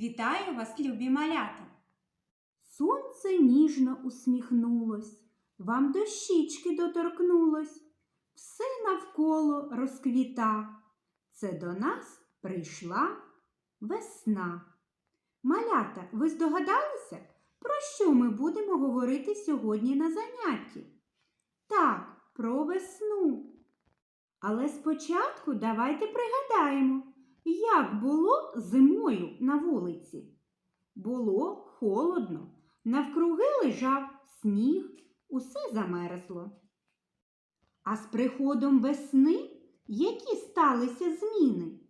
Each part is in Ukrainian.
Вітаю вас, любі малята! Сонце ніжно усміхнулось, вам до щічки доторкнулось, все навколо розквіта. Це до нас прийшла весна. Малята, ви здогадалися, про що ми будемо говорити сьогодні на занятті? Так, про весну. Але спочатку давайте пригадаємо, як було зимою на вулиці. Було холодно, навкруги лежав сніг, усе замерзло. А з приходом весни які сталися зміни?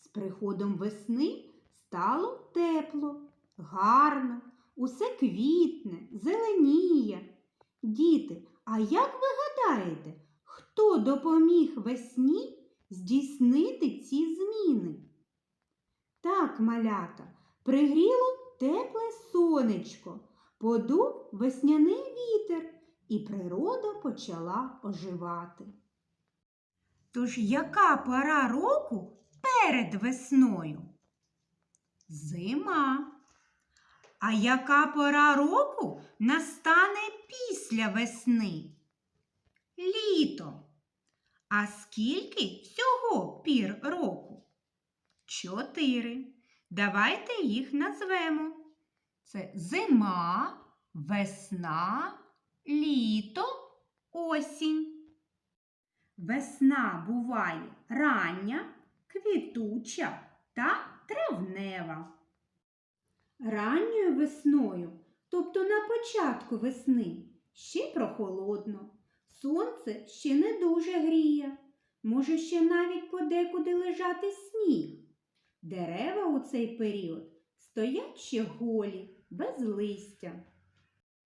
З приходом весни стало тепло, гарно, усе квітне, зеленіє. Діти, а як ви гадаєте, хто допоміг весні здійснити ці зміни? Так, малята, пригріло тепле сонечко, подув весняний вітер, і природа почала оживати. Тож яка пора року перед весною? Зима. А яка пора року настане після весни? Літо. А скільки всього пір року? Чотири. Давайте їх назвемо. Це зима, весна, літо, осінь. Весна буває рання, квітуча та травнева. Ранньою весною, тобто на початку весни, ще прохолодно. Сонце ще не дуже гріє. Може ще навіть подекуди лежати сніг. Дерева у цей період стоять ще голі, без листя.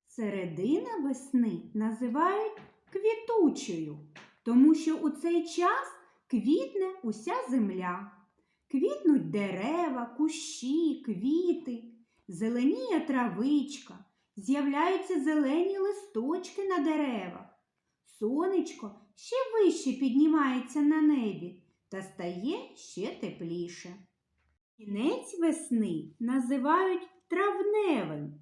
Середина весни називають квітучою, тому що у цей час квітне уся земля. Квітнуть дерева, кущі, квіти, зеленіє травичка, з'являються зелені листочки на деревах. Сонечко ще вище піднімається на небі та стає ще тепліше. Кінець весни називають травневим,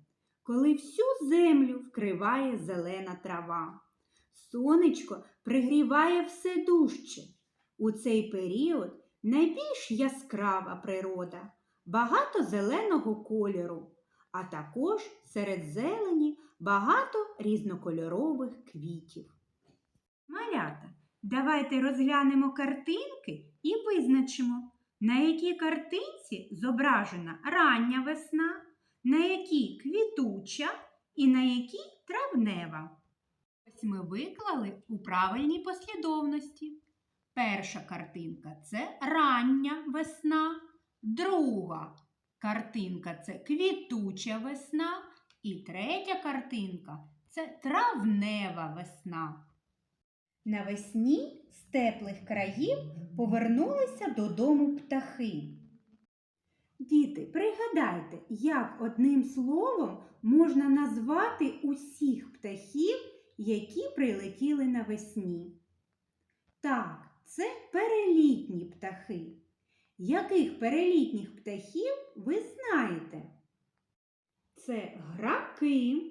коли всю землю вкриває зелена трава. Сонечко пригріває все дужче. У цей період найбільш яскрава природа, багато зеленого кольору, а також серед зелені багато різнокольорових квітів. Малята, давайте розглянемо картинки і визначимо, на якій картинці зображена рання весна, на якій квітуча і на якій травнева. Ось ми виклали у правильній послідовності. Перша картинка це рання весна, друга картинка це квітуча весна, і третя картинка це травнева весна. Навесні з теплих країв повернулися додому птахи. Діти, пригадайте, як одним словом можна назвати усіх птахів, які прилетіли навесні. Так, це перелітні птахи. Яких перелітніх птахів ви знаєте? Це граки,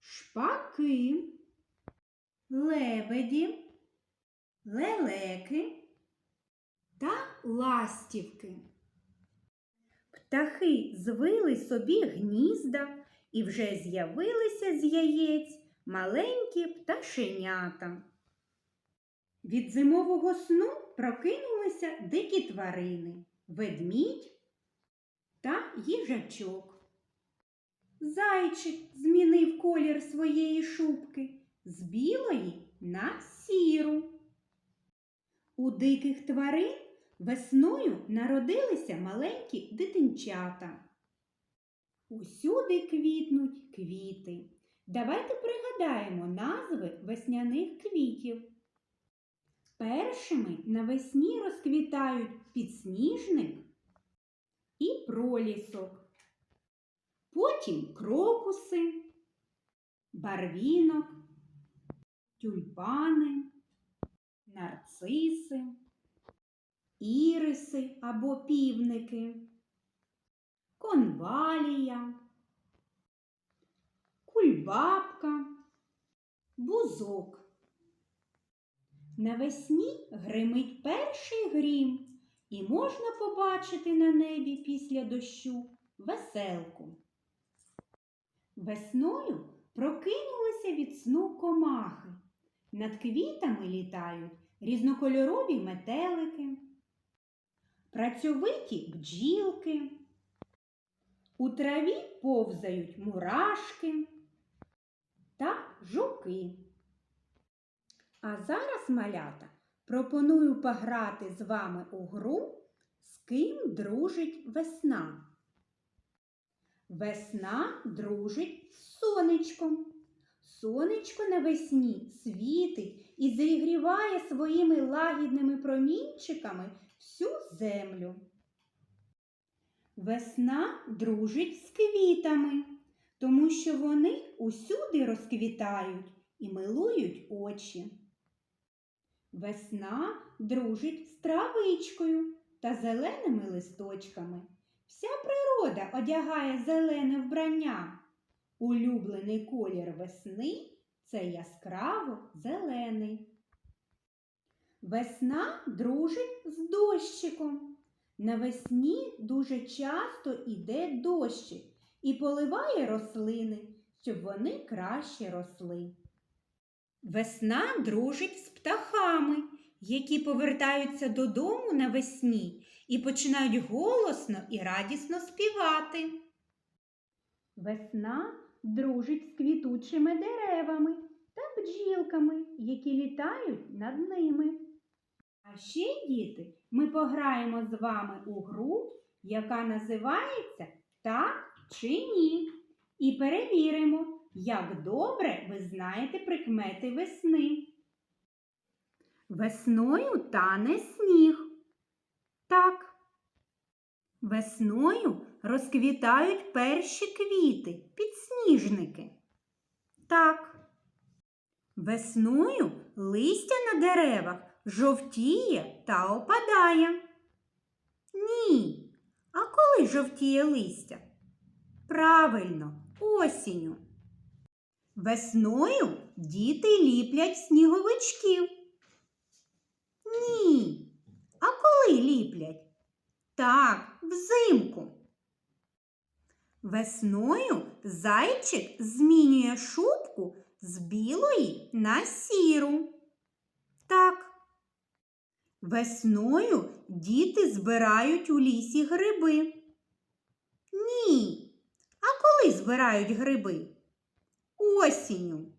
шпаки, лебеді, лелеки та ластівки. Птахи звили собі гнізда і вже з'явилися з яєць маленькі пташенята. Від зимового сну прокинулися дикі тварини, ведмідь та їжачок. Зайчик змінив колір своєї шубки з білої на сіру. У диких тварин весною народилися маленькі дитинчата. Усюди квітнуть квіти. Давайте пригадаємо назви весняних квітів. Першими навесні розквітають підсніжник і пролісок. Потім крокуси, барвінок, тюльпани, нарциси, іриси або півники. конвалія, кульбабка, бузок. Навесні гримить перший грім, і можна побачити на небі після дощу веселку. Весною прокинулися від сну комахи. Над квітами літають різнокольорові метелики, працьовиті бджілки. У траві повзають мурашки та жуки. А зараз, малята, пропоную пограти з вами у гру, з ким дружить весна. Весна дружить з сонечком. Сонечко навесні світить і зігріває своїми лагідними промінчиками всю землю. Весна дружить з квітами, тому що вони усюди розквітають і милують очі. Весна дружить з травичкою та зеленими листочками. Вся природа одягає зелене вбрання. Улюблений колір весни це яскраво зелений. Весна дружить з дощиком. Навесні дуже часто іде дощик і поливає рослини, щоб вони краще росли. Весна дружить з птахами, які повертаються додому навесні і починають голосно і радісно співати. Весна дружить з квітучими деревами та бджілками, які літають над ними. А ще, діти, ми пограємо з вами у гру, яка називається Так чи ні. І перевіримо, як добре ви знаєте прикмети весни. Весною тане сніг. Так. Весною розквітають перші квіти, підсніжники. Так. Весною листя на деревах жовтіє та опадає. Ні. А коли жовтіє листя? Правильно, осінню. Весною діти ліплять сніговичків. Ні. А коли ліплять? Так, взимку. Весною зайчик змінює шубку з білої на сіру. Так. Весною діти збирають у лісі гриби. Ні. А коли збирають гриби? Осінню.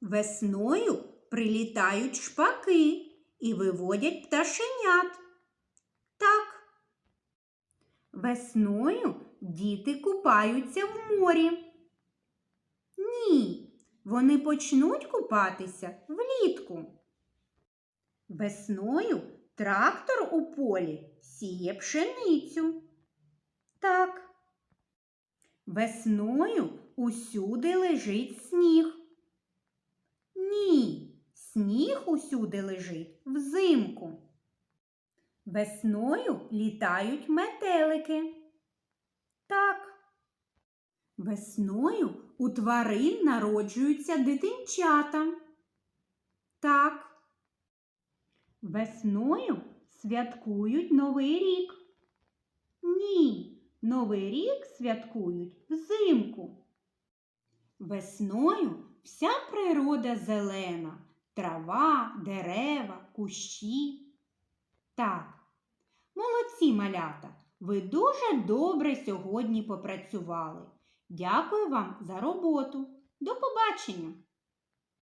Весною прилітають шпаки і виводять пташенят. Так. Весною діти купаються в морі. Ні, вони почнуть купатися влітку. Весною трактор у полі сіє пшеницю. Так. Весною усюди лежить сніг. Ні, сніг усюди лежить взимку. Весною літають метелики. Так. Весною у тварин народжуються дитинчата. Так. Весною святкують Новий рік. Ні, Новий рік святкують взимку. Весною вся природа зелена, трава, дерева, кущі. Так, молодці малята, ви дуже добре сьогодні попрацювали. Дякую вам за роботу. До побачення!